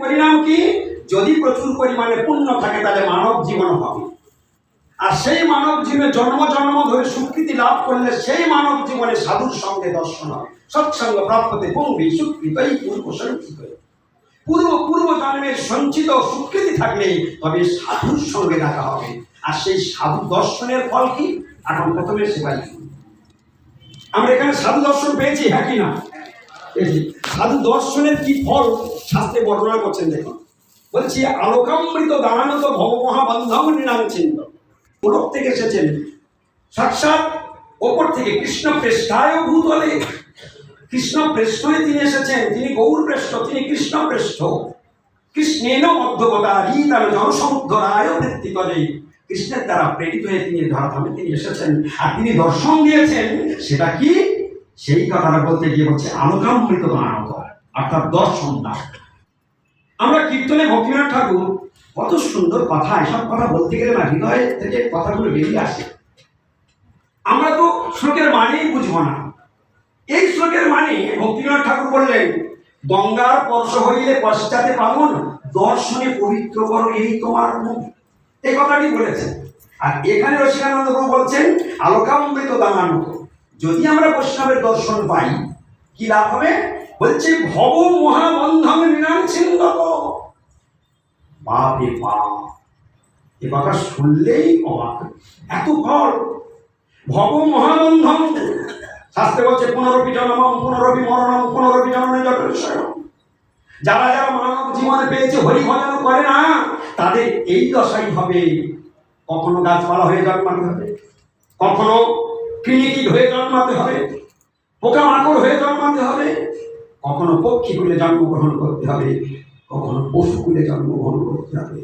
পরিণাম কি? যদি প্রচুর পরিমাণে পুণ্য থাকে, তাহলে মানব জীবন হবে। আর সেই মানব জীবনে জন্ম জন্ম ধরে স্বীকৃতি লাভ করলে সেই মানব জীবনে সাধুর সঙ্গে দর্শন হবে। সৎসঙ্গ প্রাপ্যতে পঙ্গি স্বীকৃত এই পূর্ব সঞ্চিত পূর্ব পূর্ব জন্মের সঞ্চিত স্বীকৃতি থাকলে তবে সাধুর সঙ্গে দেখা হবে। আর সেই সাধু দর্শনের ফল কি? এখন প্রথমে শুনি। আমরা এখানে সাধু দর্শন পেয়েছি হ্যাঁ কি না? সাধু দর্শনের কি ফল শাস্ত্রে বর্ণনা করছেন দেখুন বলছি, আলোকামৃত দানানত ভবমহাবন্ধম নিরাঞ্চিন্ত পুরব থেকে এসেছেন। সাক্ষাৎ ওপর থেকে কৃষ্ণ পৃষ্ঠায় ভূতলে। কৃষ্ণ পৃষ্ঠে তিনি এসেছেন। তিনি গৌর পৃষ্ঠ, তিনি কৃষ্ণ পৃষ্ঠ। কৃষ্ণেন মধ্যবতারি, তার জনসমুদ্ধরায় বৃত্তিতলে কৃষ্ণের দ্বারা প্রেরিত হয়ে তিনি ধরাধামে তিনি এসেছেন। আর তিনি দর্শন দিয়েছেন, সেটা কি? সেই কথাটা বলতে গিয়ে বলছে আলোকামৃত আনন্দ অর্থাৎ দর্শন আমরা কীর্তনে ভক্তিনাথ ঠাকুর, কত সুন্দর কথা, এসব কথা বলতে গেলে না হৃদয় থেকে কথাগুলো বেরিয়ে আসে। আমরা তো শ্লোকের মানেই বুঝব না। এই শ্লোকের মানে ভক্তিনাথ ঠাকুর বললেন, গঙ্গার স্পর্শ হইলে পশ্চাতে পাবন, দর্শনে পবিত্র করো এই তোমার মুখ এই কথাটি বলেছেন। আর এখানে রসিকানন্দ বলছেন আলোকামৃত দানান্ত যদি আমরা বৈষ্ণবের দর্শন পাই, কি লাভ হবে? বলছে, ভব মহাবন্ধন মীনাংছিন্দ বাপে বাপ। এ কথা শুনলেই অবাক। এত ফল ভব মহাবন্ধন। শাস্ত্রে বলছে পুনরপি জন্মম পুনরপি মরণম পুনরপি জন্মে জটেশ্বর যারা যারা মানব জীবনে পেয়েছে হরি ভজন করে না, তাদের এই দশাই হবে। কখনো গাছপালা হয়ে জন্মাতে হবে। কখনো ক্লিনিকিট হয়ে জন্মাতে হবে, পোকামাকড় হয়ে জন্মাতে হবে, কখনো পক্ষীকুলে জন্মগ্রহণ করতে হবে, কখনো পশু পশুকুলে জন্মগ্রহণ করতে হবে।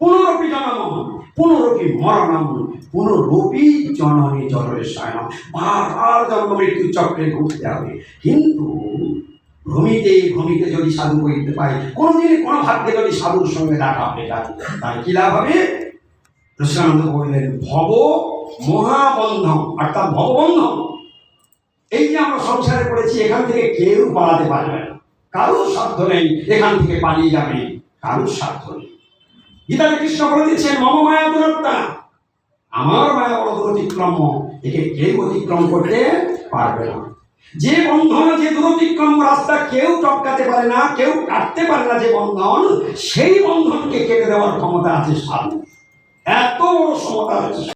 পুনরপি জনম পুনরপি মরণম পুনরপি জননী জলের সায়ন, বারবার জন্ম মৃত্যু চক্রে ঘুরতে হবে। কিন্তু ভূমিতে ভূমিতে যদি সাধু করতে পাই কোনোদিন কোনো ভাগ্যে যদি সাধুর সঙ্গে দেখা হবে তার কি লাভ হবে? কৃষ্ণানন্দ বললেন ভব মহাবন্ধন অর্থাৎ ভববন্ধন এই যে আমরা সংসারে পড়েছি এখান থেকে কেউ পালাতে পারবে না। কারোর সাধ্য নেই এখান থেকে পালিয়ে যাবে। কারোর সাধ্য নেই। গীতাতে কৃষ্ণ বলে দিচ্ছেন মম মায়া দূরত্বা আমার মায়া বড় দূরতিক্রম একে কেউ অতিক্রম করতে পারবে না। যে বন্ধন, যে দূরতিক্রম রাস্তা কেউ টপকাতে পারে না, কেউ কাটতে পারে না যে বন্ধন, সেই বন্ধনকে কেটে দেওয়ার ক্ষমতা আছে সাধু। এত বড় ক্ষমতা আছে